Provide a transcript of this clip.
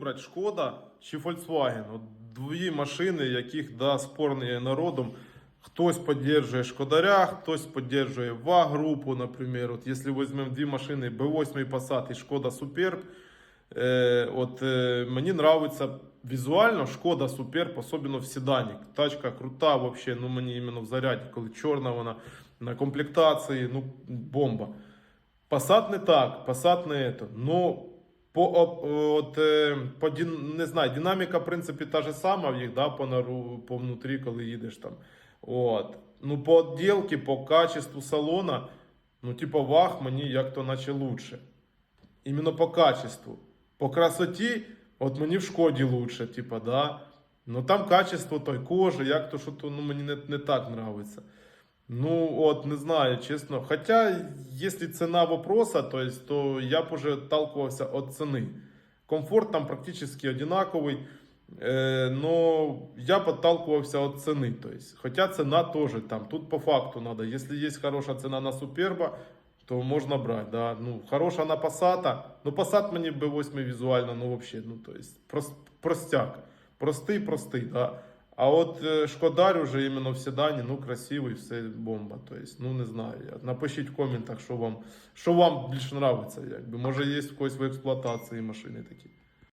вибрати Шкода чи Volkswagen. От дві машини, яких да, спорні народом. Хтось підтримує Шкодаря, хтось підтримує ВА-групу, наприклад. От якщо візьмемо дві машини B8 Passat і Шкода Superb, е, от е, мені подобається візуально Шкода Superb, особливо в седані. Тачка крута, вообще, ну мені іменно в заряді, коли чорна вона на комплектації, ну бомба. Passat не так, Passat не это. По, от, е, по не знаю, динаміка, в принципі, та же сама в їх, да, по, нару, по внутрі, коли їдеш там. От. Ну, по отделке, по качеству салона, ну, типа, вах мені як-то наче лучше. Іменно по качеству. По красоті, от мені в шкоді лучше, типа, да. Ну там качество той кожи, як то, що то ну, мені не, не так нравится. Ну, от, не знаю, чесно. Хотя, если цена вопроса, то, есть, то я б уже отталкивался от цены. Комфорт там практически одинаковый, э, но я б отталкивался от цены. То есть, хотя цена тоже там, тут по факту надо. Если есть хорошая цена на Суперба, то можно брать, да. Ну, хорошая на Passat, ну, Passat мені B8 візуально, ну, вообще, ну, то есть, прос, простяк. Простий, простий, да. А от е, Шкодар уже іменно в седані, ну красивий, все бомба. Тобто, ну не знаю. Напишіть в коментах, що вам, що вам більше. Якби. Може є в когось в експлуатації машини такі.